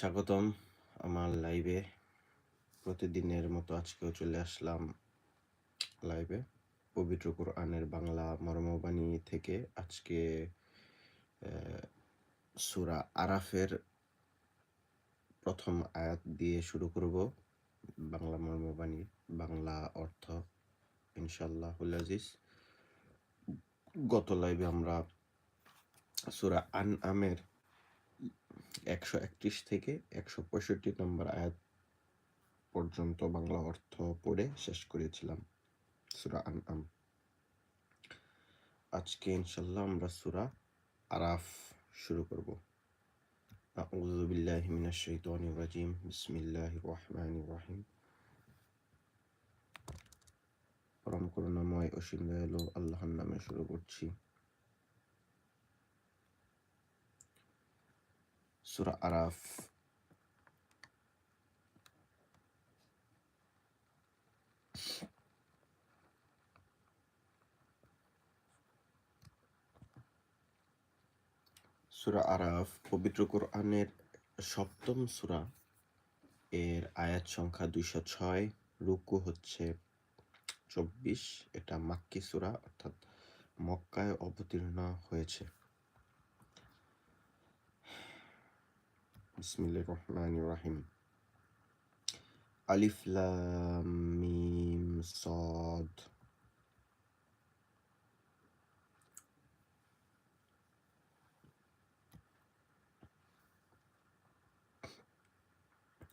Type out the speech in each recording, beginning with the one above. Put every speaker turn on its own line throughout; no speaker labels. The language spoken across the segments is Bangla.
স্বাগতম আমার লাইভে প্রতিদিনের মতো আজকেও চলে আসলাম লাইভে পবিত্র কোরআনের বাংলা মর্মবাণী থেকে আজকে সুরা আরাফের প্রথম আয়াত দিয়ে শুরু করব বাংলা মর্মবাণী, বাংলা অর্থ ইনশাল্লাহ আজিজ। গত লাইভে আমরা সুরা আন আমের একশো একত্রিশ থেকে একশো পঁয়ষট্টি নম্বর আয়াত পর্যন্ত বাংলা অর্থ পড়ে শেষ করেছিলাম সুরা আন আম আজকে ইনশাল্লাহ আমরা সুরা আরাফ শুরু করব أعوذ بالله من الشيطان الرجيم بسم الله الرحمن الرحيم পরম করুণাময় অসীম দয়ালু আল্লাহর নামে শুরু করছি সুরা আরাফ সুরা আরাফ পবিত্র কোরআনের সপ্তম সুরা। এর আয়াত সংখ্যা দুইশো ছয়, রুকু হচ্ছে চব্বিশ, এটা মাক্কি সুরা, অর্থাৎ মক্কায় অবতীর্ণ হয়েছে। বিসমিল্লাহির রহমানির রহিম আলিফ লাম মিম সদ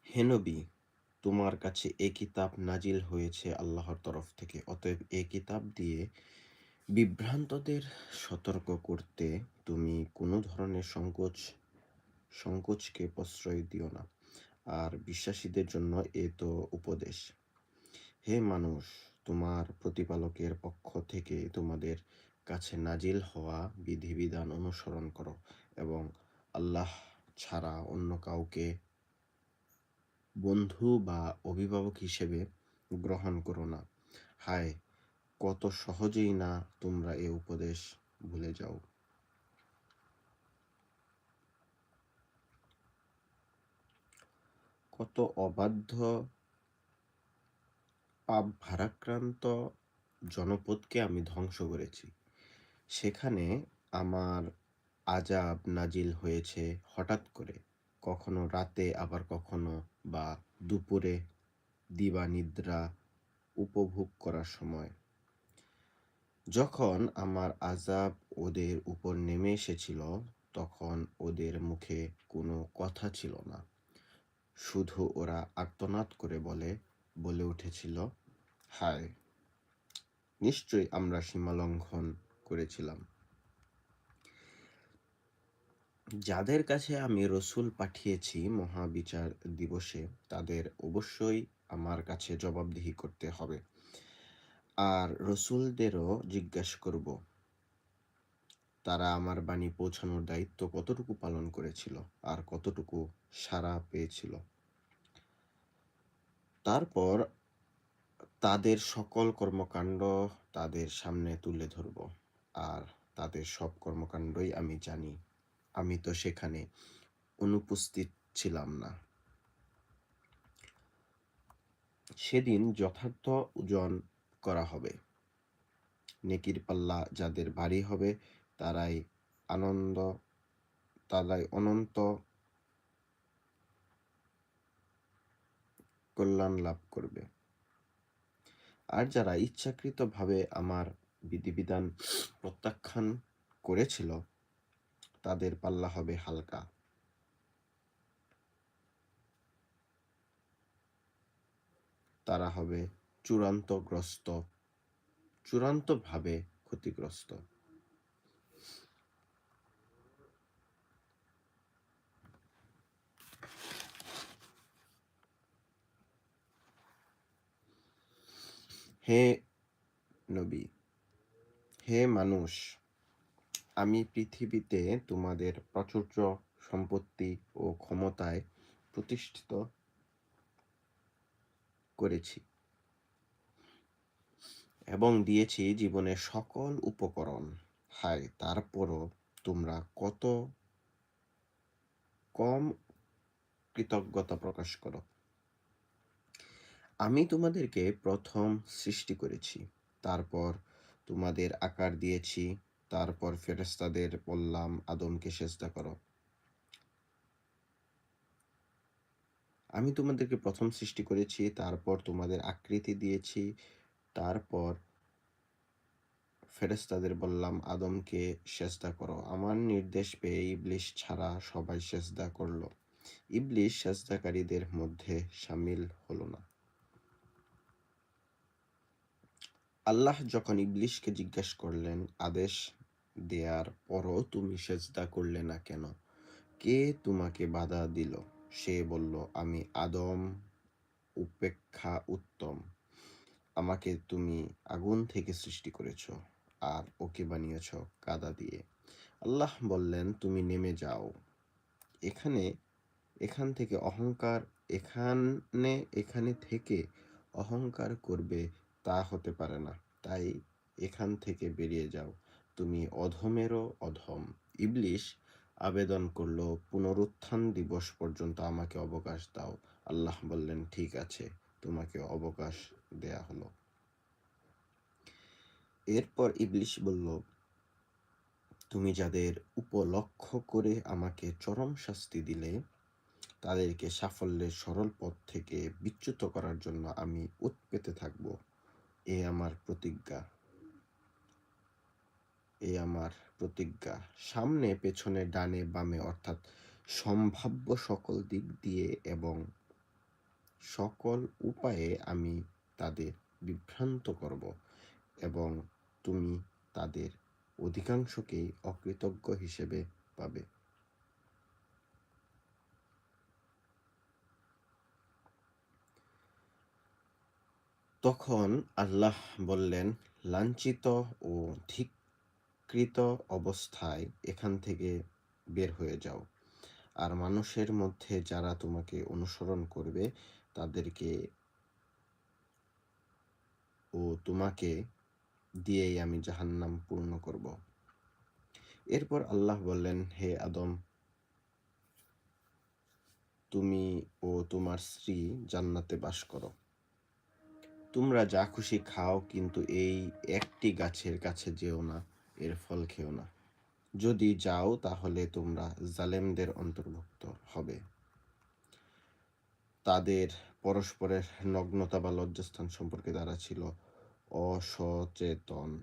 হেনবি তোমার কাছে এ কিতাব নাজিল হয়েছে আল্লাহর তরফ থেকে। অতএব এ কিতাব দিয়ে বিভ্রান্তদের সতর্ক করতে তুমি কোনো ধরনের সংকোচ সংকোচকে প্রশ্রয় দিও না। আর বিশ্বাসীদের জন্য এ তো উপদেশ। হে মানুষ, তোমার প্রতিপালকের পক্ষ থেকে তোমাদের কাছে নাজিল হওয়া বিধিবিধান অনুসরণ করো এবং আল্লাহ ছাড়া অন্য কাউকে বন্ধু বা অভিভাবক হিসেবে গ্রহণ করো না। হায়, কত সহজেই না তোমরা এ উপদেশ ভুলে যাও। কত অবাধ্য। পাপ ভারাক্রান্ত জনপদকে আমি ধ্বংস করেছি। সেখানে আমার আজাব নাজিল হয়েছে হঠাৎ করে। কখনো রাতে, আবার কখনো বা দুপুরে দিবা নিদ্রা উপভোগ করার সময়। যখন আমার আজাব ওদের উপর নেমে এসেছিল, তখন ওদের মুখে কোনো কথা ছিল না। শুধু ওরা আর্তনাদ করে বলে বলে উঠেছিল, হায়, নিশ্চয়ই আমরা সীমালঙ্ঘন করেছিলাম। যাদের কাছে আমি রসুল পাঠিয়েছি মহাবিচার দিবসে, তাদের অবশ্যই আমার কাছে জবাবদিহি করতে হবে। আর রসুলদেরও জিজ্ঞাসা করব তারা আমার বাণী পৌঁছানোর দায়িত্ব কতটুকু পালন করেছিল আর কতটুকু সারা পেয়েছিল। তারপর তাদের সকল কর্মকাণ্ড তাদের সামনে তুলে ধরব আর তাদের সব কর্মকাণ্ডই আমি জানি। আমি তো সেখানে অনুপস্থিত ছিলাম না। সেদিন যথার্থ ওজন করা হবে। নেকির পাল্লা যাদের ভারী হবে তারাই আনন্দ, তারাই অনন্ত কল্যাণ লাভ করবে। আর যারা ইচ্ছাকৃতভাবে আমার বিধিবিধান প্রত্যাখ্যান করেছিল, তাদের পাল্লা হবে হালকা। তারা হবে চূড়ান্তগ্রস্ত, চূড়ান্তভাবে ক্ষতিগ্রস্ত। হে নবী, হে মানুষ, আমি পৃথিবীতে তোমাদের প্রাচুর্য সম্পত্তি ও ক্ষমতায় প্রতিষ্ঠিত করেছি এবং দিয়েছি জীবনের সকল উপকরণ। হায়, তারপরও তোমরা কত কম কৃতজ্ঞতা প্রকাশ করো। আমি তোমাদেরকে প্রথম সৃষ্টি করেছি। তারপর তোমাদের আকার দিয়েছি, তারপর ফেরেস্তাদের বললাম, আদমকে সেজদা করো। আমি তোমাদেরকে প্রথম সৃষ্টি করেছি, তারপর তোমাদের আকৃতি দিয়েছি, তারপর ফেরেস্তাদের বললাম, আদমকে সেজদা করো। আমার নির্দেশ পেয়ে ইবলিশ ছাড়া সবাই সেজদা করল। ইবলিশ সেজদাকারীদের মধ্যে সামিল হলো না। আল্লাহ যখন ইবলিশকে জিজ্ঞেস করলেন, আদেশ দেয়ার পরও তুমি সেজদা করলে না কেন? কে তোমাকে বাধা দিল? সে বলল, আমি আদম উপেক্ষা উত্তম। আমাকে তুমি আগুন থেকে সৃষ্টি করেছ আর ওকে বানিয়েছ কাদা দিয়ে। আল্লাহ বললেন, তুমি নেমে যাও। এখানে, এখান থেকে অহংকার, এখানে এখানে থেকে অহংকার করবে তা হতে পারে না। তাই এখান থেকে বেরিয়ে যাও। তুমি অধমেরও অধম। ইবলিশ আবেদন করল, পুনরুত্থান দিবস পর্যন্ত আমাকে অবকাশ দাও। আল্লাহ বললেন, ঠিক আছে, তোমাকে অবকাশ দেয়া হলো। এরপর ইবলিশ বলল, তুমি যাদের উপলক্ষ করে আমাকে চরম শাস্তি দিলে, তাদেরকে সাফল্যের সরল পথ থেকে বিচ্যুত করার জন্য আমি উৎপেতে থাকব। এ আমার প্রতিজ্ঞা। এ আমার প্রতিজ্ঞা। সামনে, পেছনে, ডানে, বামে, অর্থাৎ সম্ভাব্য সকল দিক দিয়ে এবং সকল উপায়ে আমি তাদের বিভ্রান্ত করব এবং তুমি তাদের অধিকাংশকেই অকৃতজ্ঞ হিসেবে পাবে। তখন আল্লাহ বললেন, লাঞ্ছিত ও ধিকৃত অবস্থায় এখান থেকে বের হয়ে যাও। আর মানুষের মধ্যে যারা তোমাকে অনুসরণ করবে, তাদেরকে ও তোমাকে দিয়েই আমি জাহান্নাম পূর্ণ করব। এরপর আল্লাহ বললেন, হে আদম, তুমি ও তোমার স্ত্রী জান্নাতে বাস করো। তোমরা যা খুশি খাও, কিন্তু এই একটি গাছের কাছে যেও না, এর ফল খেও না। যদি যাও, তাহলে তোমরা জালেমদের অন্তর্ভুক্ত হবে। তাদের পরস্পরের নগ্নতা বা লজ্জাস্থান সম্পর্কে তারা ছিল অসচেতন।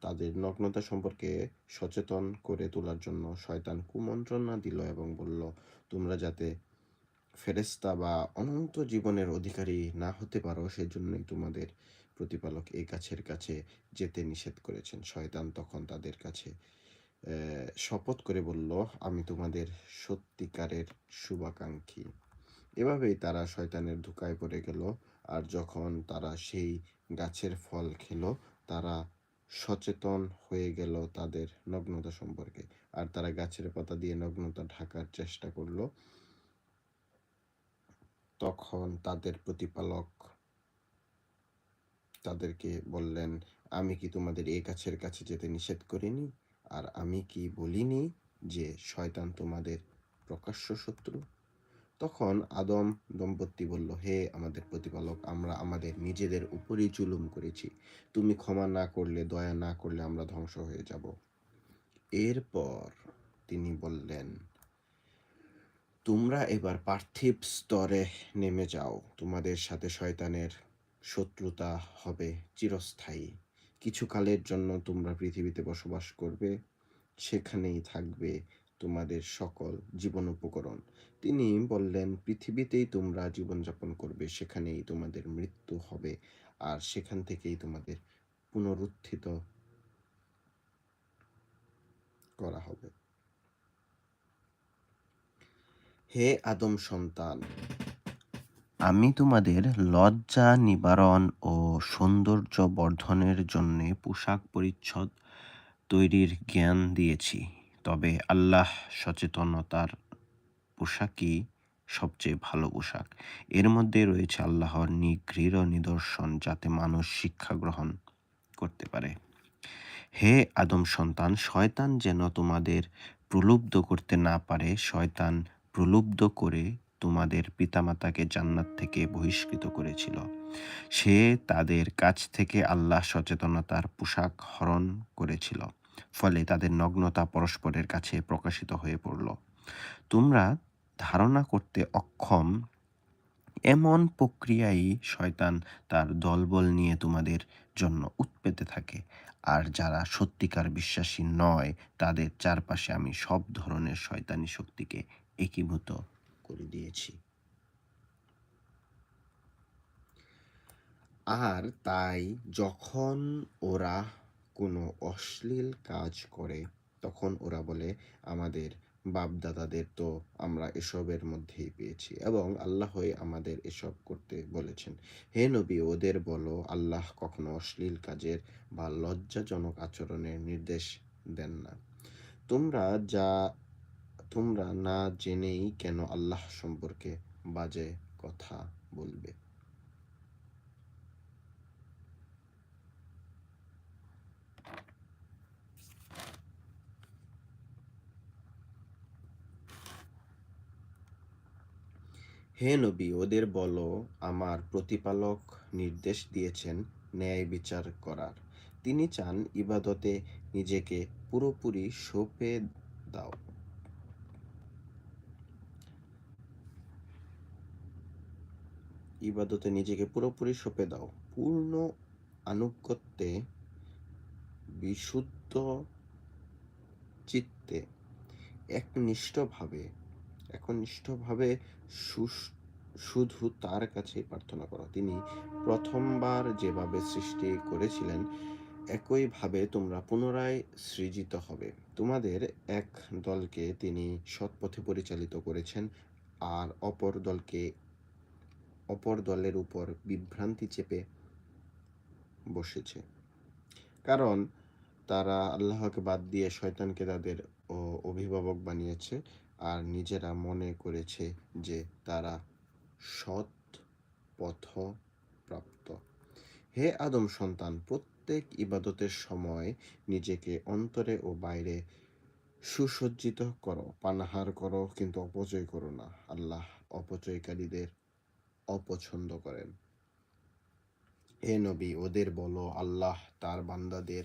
তাদের নগ্নতা সম্পর্কে সচেতন করে তোলার জন্য শয়তান কুমন্ত্রণা দিল এবং বলল, তোমরা যাতে ফেরেস্তা বা অনন্ত জীবনের অধিকারী না হতে পারো, সেজন্যই তোমাদের প্রতিপালক এই গাছের কাছে যেতে নিষেধ করেছেন। শয়তান তখন তাদের কাছে শপথ করে বলল, আমি তোমাদের সত্যিকারের শুভাকাঙ্ক্ষী। এভাবেই তারা শয়তানের ধোকায় পড়ে গেল। আর যখন তারা সেই গাছের ফল খেল, তারা সচেতন হয়ে গেল তাদের নগ্নতা সম্পর্কে। আর তারা গাছের পাতা দিয়ে নগ্নতা ঢাকার চেষ্টা করল। তখন তাদের প্রতিপালক তাদেরকে বললেন, আমি কি তোমাদের এ গাছের কাছে যেতে নিষেধ করিনি? আর আমি কি বলিনি যে শয়তান তোমাদের প্রকাশ্য শত্রু? তখন আদম দম্পতি বলল, হে আমাদের প্রতিপালক, আমরা আমাদের নিজেদের উপরই জুলুম করেছি। তুমি ক্ষমা না করলে, দয়া না করলে আমরা ধ্বংস হয়ে যাব। এরপর তিনি বললেন তোমরা এবার পার্থিব স্তরে নেমে যাও। তোমাদের সাথে শয়তানের শত্রুতা হবে চিরস্থায়ী। কিছুকালের জন্য তোমরা পৃথিবীতে বসবাস করবে, সেখানেই থাকবে তোমাদের সকল জীবন উপকরণ। তিনি বললেন, পৃথিবীতেই তোমরা জীবনযাপন করবে, সেখানেই তোমাদের মৃত্যু হবে, আর সেখান থেকেই তোমাদের পুনরুত্থিত করা হবে। হে আদম সন্তান, আমি তোমাদের লজ্জা, নিবারণ ও সৌন্দর্য বর্ধনের জন্যে পোশাক পরিচ্ছদ তৈরির জ্ঞান দিয়েছি। তবে আল্লাহ সচেতনতার পোশাকই সবচেয়ে ভালো পোশাক। এর মধ্যে রয়েছে আল্লাহর নিগৃঢ় নিদর্শন যাতে মানুষ শিক্ষা গ্রহণ করতে পারে। হে আদম সন্তান, শয়তান যেন তোমাদের প্রলুব্ধ করতে না পারে, শয়তান প্রলুব্ধ করে তোমাদের পিতামাতাকে জান্নাত থেকে বহিষ্কৃত করেছিল। সে তাদের কাছ থেকে আল্লাহ সচেতনতার পোশাক হরণ করেছিল, ফলে তাদের নগ্নতা পরস্পরের কাছে প্রকাশিত হয়ে পড়ল। তোমরা ধারণা করতে অক্ষম, এমন প্রক্রিয়াই শয়তান তার দলবল নিয়ে তোমাদের জন্য উৎপেতে থাকে। আর যারা সত্যিকার বিশ্বাসী নয়, তাদের চারপাশে আমি সব ধরনের শয়তানি শক্তিকে একীভূত করে দিয়েছি। আর তাই যখন ওরা কোনো অশ্লীল কাজ করে, তখন ওরা বলে, আমাদের বাপ-দাদাদের তো আমরা এসবের মধ্যেই পেয়েছি এবং আল্লাহই আমাদের এসব করতে বলেছেন। হে নবী, ওদের বলো, আল্লাহ কখনো অশ্লীল কাজের বা লজ্জাজনক আচরণের নির্দেশ দেন না। তোমরা যা তোমরা না জেনেই কেন আল্লাহ সম্পর্কে বাজে কথা বলবে? হে নবী, ওদের বলো, আমার প্রতিপালক নির্দেশ দিয়েছেন ন্যায় বিচার করার। তিনি চান ইবাদতে নিজেকে পুরোপুরি সঁপে দাও। ইবাদতে নিজেকে পুরোপুরি সঁপে দাও। পূর্ণ আনুগত্যে বিশুদ্ধ চিত্তে একনিষ্ঠভাবে একনিষ্ঠভাবে শুধু তার কাছে প্রার্থনা করো। তিনি প্রথমবার যেভাবে সৃষ্টি করেছিলেন, একইভাবে তোমরা পুনরায় সৃজিত হবে। তোমাদের এক দলকে তিনি সৎপথে পরিচালিত করেছেন, আর অপর দলকে অপর দলের উপর বিভ্রান্তি চেপে বসেছে। কারণ তারা আল্লাহকে বাদ দিয়ে শয়তানকে তাদের অভিভাবক বানিয়েছে আর নিজেরা মনে করেছে যে তারা সৎ পথ প্রাপ্ত হে আদম সন্তান, প্রত্যেক ইবাদতের সময় নিজেকে অন্তরে ও বাইরে সুসজ্জিত করো, পানাহার করো, কিন্তু অপচয় করো না। আল্লাহ অপচয়কারীদের অপছন্দ করেন। হে নবী, ওদের বলো, আল্লাহ তার বান্দাদের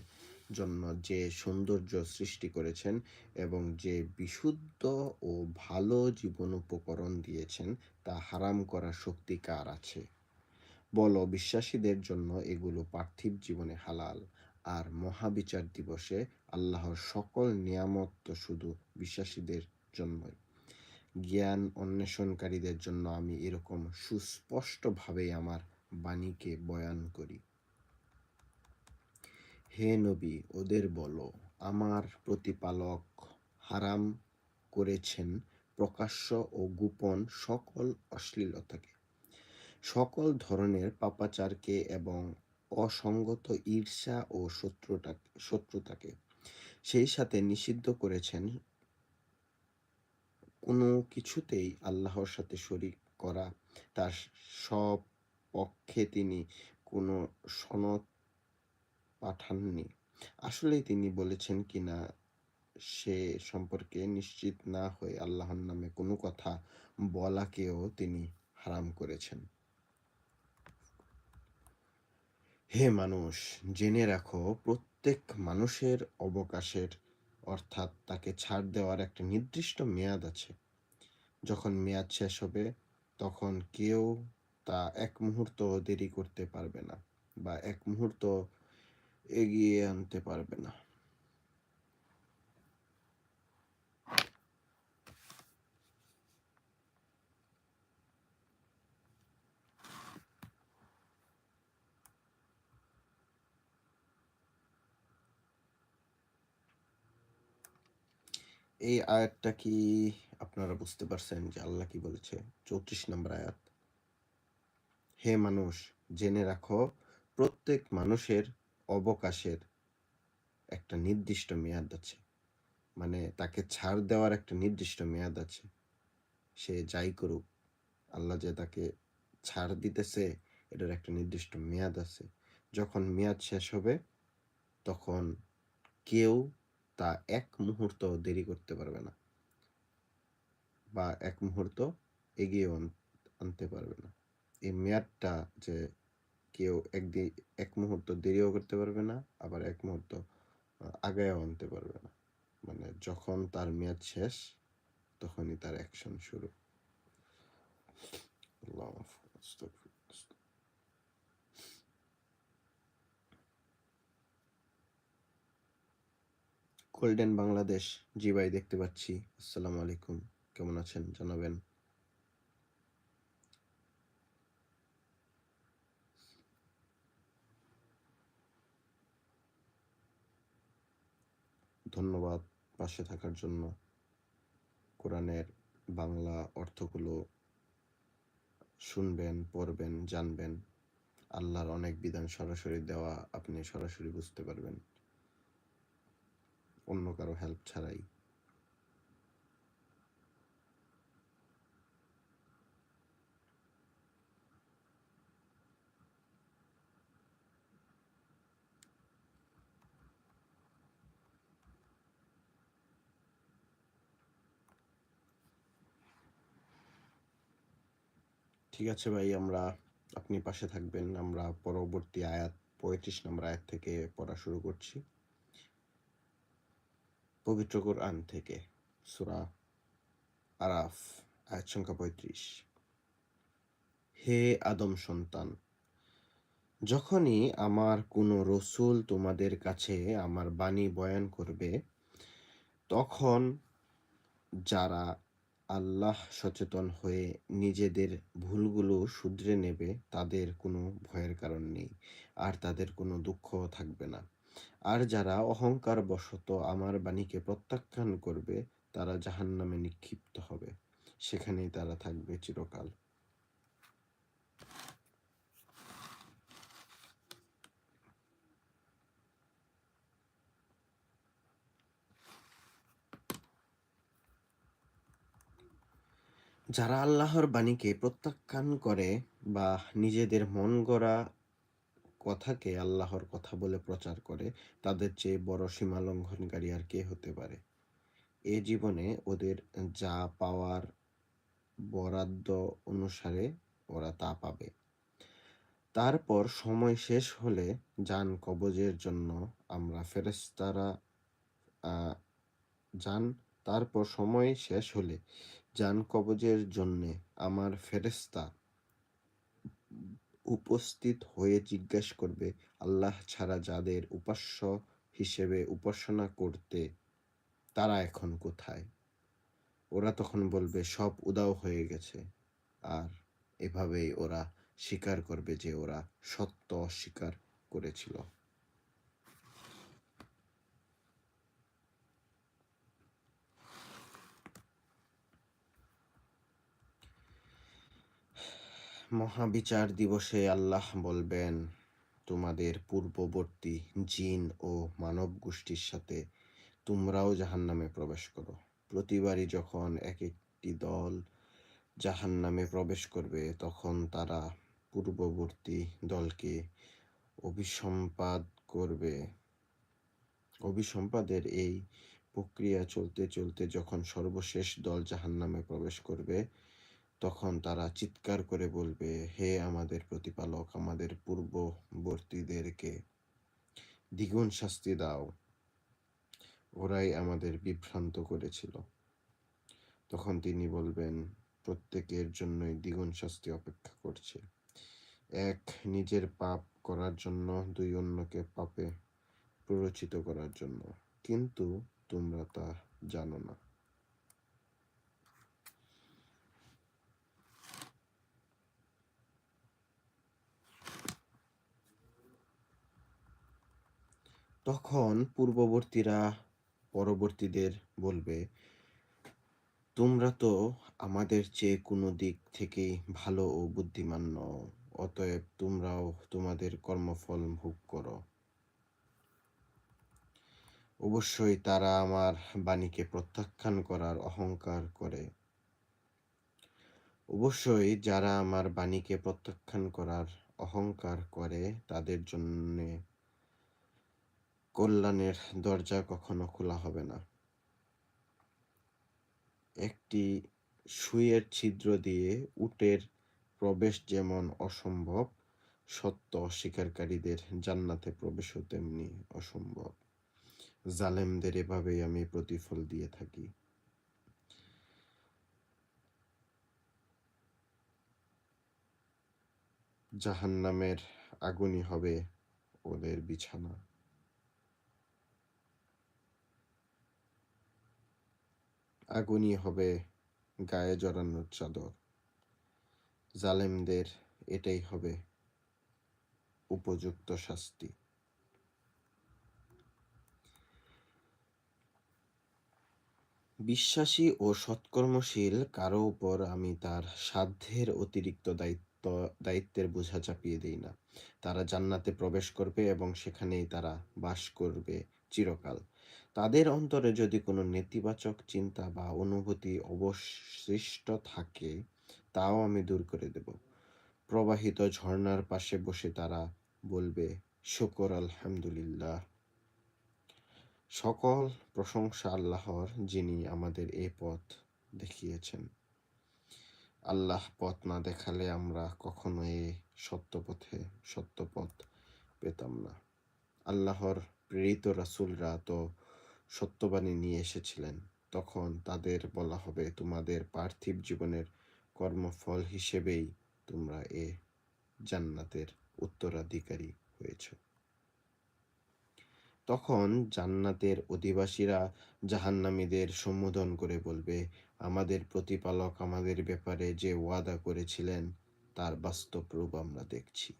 জন্য যে সৌন্দর্য সৃষ্টি করেছেন এবং যে বিশুদ্ধ ও ভালো জীবন উপকরণ দিয়েছেন, তা হারাম করার শক্তি কার আছে? বলো, বিশ্বাসীদের জন্য এগুলো পার্থিব জীবনে হালাল, আর মহাবিচার দিবসে আল্লাহর সকল নিয়ামত তো শুধু বিশ্বাসীদের জন্যই। জ্ঞান অন্বেষণকারীদের জন্য আমি এরকম সুস্পষ্টভাবেই আমার বাণীকে বয়ান করি। হে নবী, ওদের বলো, আমার প্রতিপালক হারাম করেছেন প্রকাশ্য ও গোপন সকল অশ্লীলতাকে। সকল ধরনের পাপাচারকে এবং অসঙ্গত ঈর্ষা ও শত্রুতা, শত্রুতাকে। সেই সাথে নিষিদ্ধ করেছেন কোনো কিছুতেই আল্লাহর সাথে শরিক করা, তার সব পক্ষে তিনি কোনো সনদ পাঠাননি। আসলেই তিনি বলেছেন কিনা সে সম্পর্কে নিশ্চিত না হয়ে আল্লাহর নামে কোনো কথা বলাকেও তিনি হারাম করেছেন। হে মানুষ, জেনে রাখো, প্রত্যেক মানুষের অবকাশের অর্থাৎ তাকে ছাড় দেওয়ার একটা নির্দিষ্ট মেয়াদ আছে। যখন মেয়াদ শেষ হবে, তখন কেউ তা এক মুহূর্ত দেরি করতে পারবে না বা এক মুহূর্ত এগিয়ে আনতে পারবে না। এই আয়াতটা কি আপনারা বুঝতে পারছেন যে আল্লাহ কি বলেছে? চৌত্রিশ নম্বর আয়াত। হে মানুষ, জেনে রাখো, প্রত্যেক মানুষের অবকাশের একটা নির্দিষ্ট মেয়াদ আছে। মানে তাকে ছাড় দেওয়ার একটা নির্দিষ্ট মেয়াদ আছে। সে যাই করুক, আল্লাহ যে তাকে ছাড় দিতেছে, এটার একটা নির্দিষ্ট মেয়াদ আছে। যখন মেয়াদ শেষ হবে, তখন কেউ তা এক মুহূর্ত দেরি করতে পারবে না। বা এক মুহূর্ত এগিয়ে আনতে পারবে না। এই মেয়াদটা যে কেউ একদিন এক মুহূর্ত দেরিও করতে পারবে না, আবার এক মুহূর্ত আগায়ও আনতে পারবে না। মানে যখন তার মেয়াদ শেষ, তখনই তার অ্যাকশন শুরু। গোল্ডেন বাংলাদেশ জি ভাই দেখতে পাচ্ছি। আসসালামু আলাইকুম। কেমন আছেন? জানাবেন। ধন্যবাদ পাশে থাকার জন্য। কোরআনের বাংলা অর্থগুলো শুনবেন, পড়বেন, জানবেন। আল্লাহর অনেক বিধান সরাসরি দেওয়া আপনি সরাসরি বুঝতে পারবেন। অন্য কারও হেল্প ছাড়াই। ঠিক আছে ভাই, আমরা আপনি পাশে থাকবেন। আমরা পরবর্তী আয়াত, পঁয়ত্রিশ নম্বর আয়াত থেকে পড়া শুরু করছি। পবিত্র কোরআন থেকে সুরা আরাফ, আয়াত সংখ্যা পঁয়ত্রিশ। হে আদম সন্তান, যখনই আমার কোনো রসুল তোমাদের কাছে আমার বাণী বয়ান করবে, তখন যারা আল্লাহ সচেতন হয়ে নিজেদের ভুলগুলো শুধরে নেবে, তাদের কোনো ভয়ের কারণ নেই, আর তাদের কোনো দুঃখও থাকবে না। আর যারা অহংকার বশত আমার বাণীকে প্রত্যাখ্যান করবে, তারা জাহান্নামে নিক্ষিপ্ত হবে। সেখানেই তারা থাকবে চিরকাল। যারা আল্লাহর বাণীকে প্রত্যাখ্যান করে বা নিজেদের মন গড়া কথাকে আল্লাহর কথা বলে প্রচার করে, তাদের চেয়ে বড় সীমা লঙ্ঘনকারী আর কে হতে পারে? এ জীবনে ওদের যা পাওয়ার বরাদ্দ অনুসারে ওরা তা পাবে। তারপর সময় শেষ হলে যান কবজের জন্য আমরা ফেরেস্তারা যান। তারপর সময় শেষ হলে যান কবজের জন্যে আমার ফেরেস্তা উপস্থিত হয়ে জিজ্ঞেস করবে, আল্লাহ ছাড়া যাদের উপাস্য হিসেবে উপাসনা করতে, তারা এখন কোথায়? ওরা তখন বলবে, সব উদাও হয়ে গেছে। আর এভাবেই ওরা স্বীকার করবে যে ওরা সত্য অস্বীকার করেছিল। মহাবিচার দিবসে আল্লাহ বলবেন, তোমাদের পূর্ববর্তী জিন ও মানব গোষ্ঠীর সাথে তোমরাও জাহান নামে প্রবেশ করো। প্রতিবারই যখন এক একটি দল জাহান নামে প্রবেশ করবে, তখন তারা পূর্ববর্তী দলকে অভিসম্পাদ করবে। অভিসম্পাদের এই প্রক্রিয়া চলতে চলতে যখন সর্বশেষ দল জাহান নামে প্রবেশ করবে তখন তারা চিৎকার করে বলবে, হে আমাদের প্রতিপালক, আমাদের পূর্ববর্তীদেরকে দ্বিগুণ শাস্তি দাও। ওরাই আমাদের বিভ্রান্ত করেছিল। তখন তিনি বলবেন, প্রত্যেকের জন্যই দ্বিগুণ শাস্তি অপেক্ষা করছে। এক, নিজের পাপ করার জন্য, দুই, অন্যকে পাপে প্ররোচিত করার জন্য। কিন্তু তোমরা তা জানো না। তখন পূর্ববর্তীরা পরবর্তীদের বলবে, তোমরা তো আমাদের চেয়ে কোনো দিক থেকেই ভালো ও বুদ্ধিমান নও, অতএব তোমরাও তোমাদের কর্মফল ভোগ করো। অবশ্যই তারা আমার বাণীকে প্রত্যাখ্যান করার অহংকার করে। অবশ্যই যারা আমার বাণীকে প্রত্যাখ্যান করার অহংকার করে, তাদের জন্যে কল্যাণের দরজা কখনো খোলা হবে না। একটি সুইয়ের ছিদ্র দিয়ে উটের প্রবেশ যেমন অসম্ভব, সত্য অস্বীকারীদের জান্নাতে প্রবেশও তেমনি অসম্ভব। জালেমদের এভাবেই আমি প্রতিফল দিয়ে থাকি। জাহান্নামের আগুনই হবে ওদের বিছানা। আগুনই হবে গায়ে জড়ানোর চাদর। জালেমদের এটাই হবে উপযুক্ত শাস্তি। বিশ্বাসী ও সৎকর্মশীল কারও উপর আমি তার সাধ্যের অতিরিক্ত দায়িত্ব, দায়িত্বের বোঝা চাপিয়ে দিই না। তারা জান্নাতে প্রবেশ করবে এবং সেখানেই তারা বাস করবে চিরকাল। তাদের অন্তরে যদি কোনো নেতিবাচক চিন্তা বা অনুভূতি অবশিষ্ট থাকে, তাও আমি দূর করে দেব। প্রবাহিত ঝর্ণার পাশে বসে তারা বলবে, শুকর আলহামদুলিল্লাহ। সকল প্রশংসা আল্লাহর, যিনি আমাদের এ পথ দেখিয়েছেন। আল্লাহ পথ না দেখালে আমরা কখনো এ সত্য পথে সত্য পথ পেতাম না। আল্লাহর প্রেরিত রাসুলরা তো সত্যবাণী নিয়ে এসেছিলেন। তখন তাদের বলা হবে, তোমাদের পার্থিব জীবনের কর্মফল হিসেবেই তোমরা এ জান্নাতের উত্তরাধিকারী হয়েছ। তখন জান্নাতের অধিবাসীরা জাহান্নামীদের সম্বোধন করে বলবে, আমাদের প্রতিপালক আমাদের ব্যাপারে যে ওয়াদা করেছিলেন, তার বাস্তব রূপ আমরা দেখছি।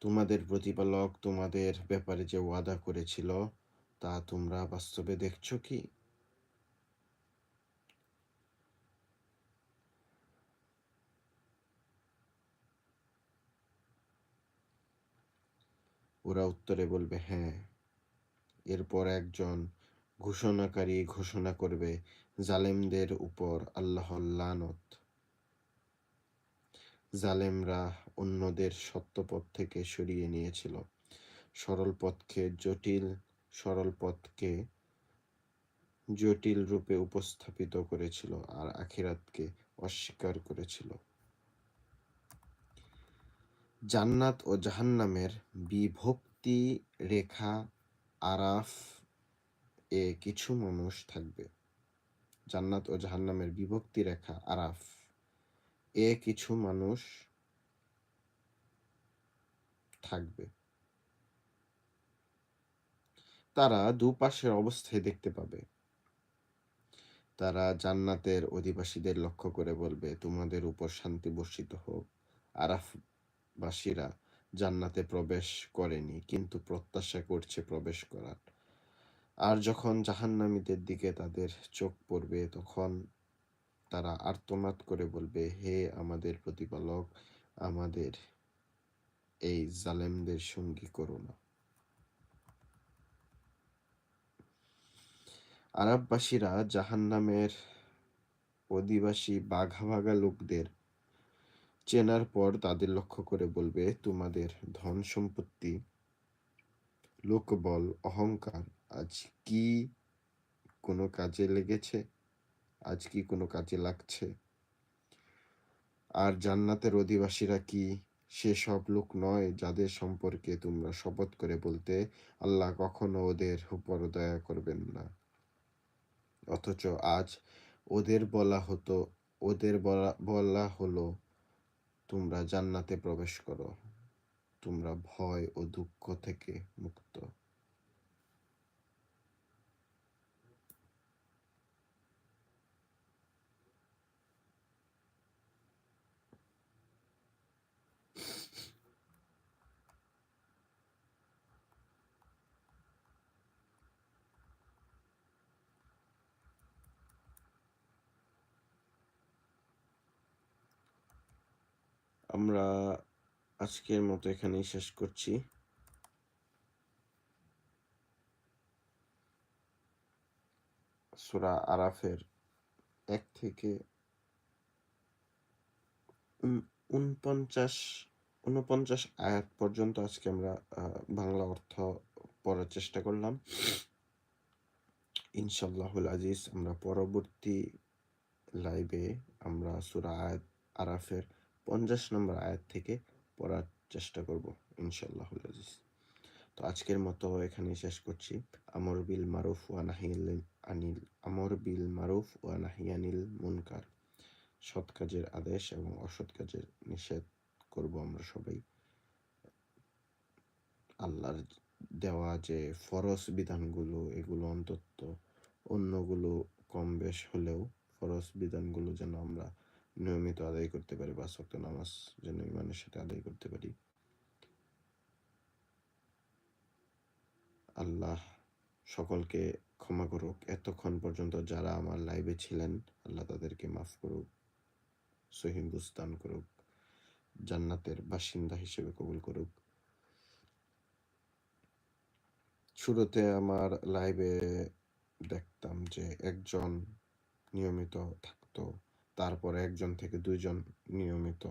তোমাদের প্রতিপালক তোমাদের ব্যাপারে যে ওয়াদা করেছিল তা তোমরা বাস্তবে দেখছ কি? ওরা উত্তরে বলবে হ্যাঁ। এরপর একজন ঘোষণাকারী ঘোষণা করবে, জালেমদের উপর আল্লাহর লানত। জালেমরা অন্যদের সত্যপথ থেকে সরিয়ে নিয়েছিল। সরল পথকে জটিল সরল পথকে জটিল রূপে উপস্থাপিত করেছিল আর আখিরাতকে অস্বীকার করেছিল। জান্নাত ও জাহান্নামের বিভক্তি রেখা আরাফ এ কিছু মানুষ থাকবে। জান্নাত ও জাহান্নামের বিভক্তি রেখা আরাফ এ কিছু মানুষ থাকবে। তারা দুপাশের অবস্থায় দেখতে পাবে। তারা জান্নাতের অধিবাসীদের লক্ষ্য করে বলবে, তোমাদের উপর শান্তি বর্ষিত হোক। আরাফবাসীরা জান্নাতে প্রবেশ করেনি, কিন্তু প্রত্যাশা করছে প্রবেশ করার। আর যখন জাহান্নামীদের দিকে তাদের চোখ পড়বে, তখন তারা আর্তনাদ করে বলবে, হে আমাদের প্রতিপালক, আমাদের এই জালেমদের সঙ্গী করো না। আরববাসীরা জাহান্নামের অধিবাসী বাঘা বাঘা লোকদের চেনার পর তাদের লক্ষ্য করে বলবে, তোমাদের ধন সম্পত্তি, লোকবল, অহংকার, আজ কি কোনো কাজে লেগেছে? আজ কি কোনো কাজে লাগছে? আর জান্নাতের অধিবাসীরা কি সেসব লোক নয় যাদের সম্পর্কে তোমরা শপথ করে বলতে, আল্লাহ কখনো ওদের উপর দয়া করবেন না। অথচ আজ ওদের বলা হতো, ওদের বলা বলা হলো, তোমরা জান্নাতে প্রবেশ করো। তোমরা ভয় ও দুঃখ থেকে মুক্ত। আমরা আজকের মতো এখানেই শেষ করছি। সুরা আরাফের এক থেকে উনপঞ্চাশ উনপঞ্চাশ আয়াত পর্যন্ত আজকে আমরা বাংলা অর্থ পড়ার চেষ্টা করলাম। ইনশাল্লাহুল আজিজ, আমরা পরবর্তী লাইভে আমরা সূরা আয়াত আরাফের ৫০ নম্বর আয়াত থেকে পড়ার চেষ্টা করব ইনশাআল্লাহুল আজিজ। তো আজকের মতো এখানে শেষ করছি। আমর বিল মারুফ ওয়া নাহিল আনিল, আমর বিল মারুফ ওয়া নাহি আনিল মুনকার। সৎ কাজের আদেশ এবং অসৎ কাজের নিষেধ করব আমরা সবাই। আল্লাহর দেওয়া যে ফরজ বিধানগুলো, এগুলো অন্তত অন্যগুলো কম বেশ হলেও ফরজ বিধানগুলো যেন আমরা নিয়মিত আদায় করতে পারি, পাঁচ ওয়াক্ত নামাজ যেন ইমানের সাথে আদায় করতে পারি। আল্লাহ সকলকে ক্ষমা করুক। এতক্ষণ পর্যন্ত যারা আমার লাইভে ছিলেন, আল্লাহ তাদেরকে মাফ করুক। বুঝদান করুক। জান্নাতের বাসিন্দা হিসেবে কবুল করুক। শুরুতে আমার লাইভে দেখতাম যে একজন নিয়মিত থাকতো। তারপরে একজন থেকে দুইজন নিয়মিত।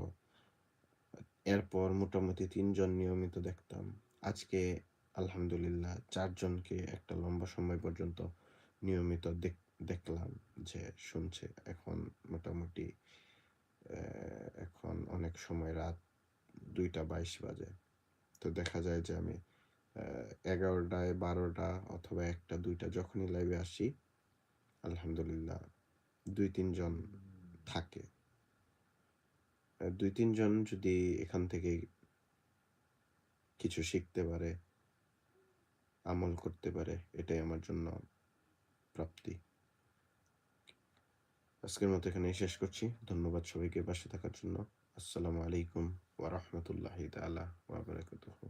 এরপর মোটামুটি তিনজন নিয়মিত দেখতাম। আজকে আলহামদুলিল্লাহ চারজনকে একটা লম্বা সময় পর্যন্ত নিয়মিত দেখ, দেখলাম যে শুনছে। এখন মোটামুটি এখন অনেক সময় রাত ২টা ২২ বাজে। তো দেখা যায় যে আমি এগারোটায় বারোটা অথবা ১টা ২টা যখনই লাইভে আসি, আলহামদুলিল্লাহ ২-৩ জন থাকে। অ্যা ২-৩ যদি এখান থেকে কিছু শিখতে পারে, আমল করতে পারে এটাই আমার জন্য প্রাপ্তি। আজকের মতো এখানেই শেষ করছি। ধন্যবাদ সবাইকে পাশে থাকার জন্য। আসসালামু আলাইকুম ওয়া রাহমাতুল্লাহি তাআলা ওয়া বারাকাতুহু।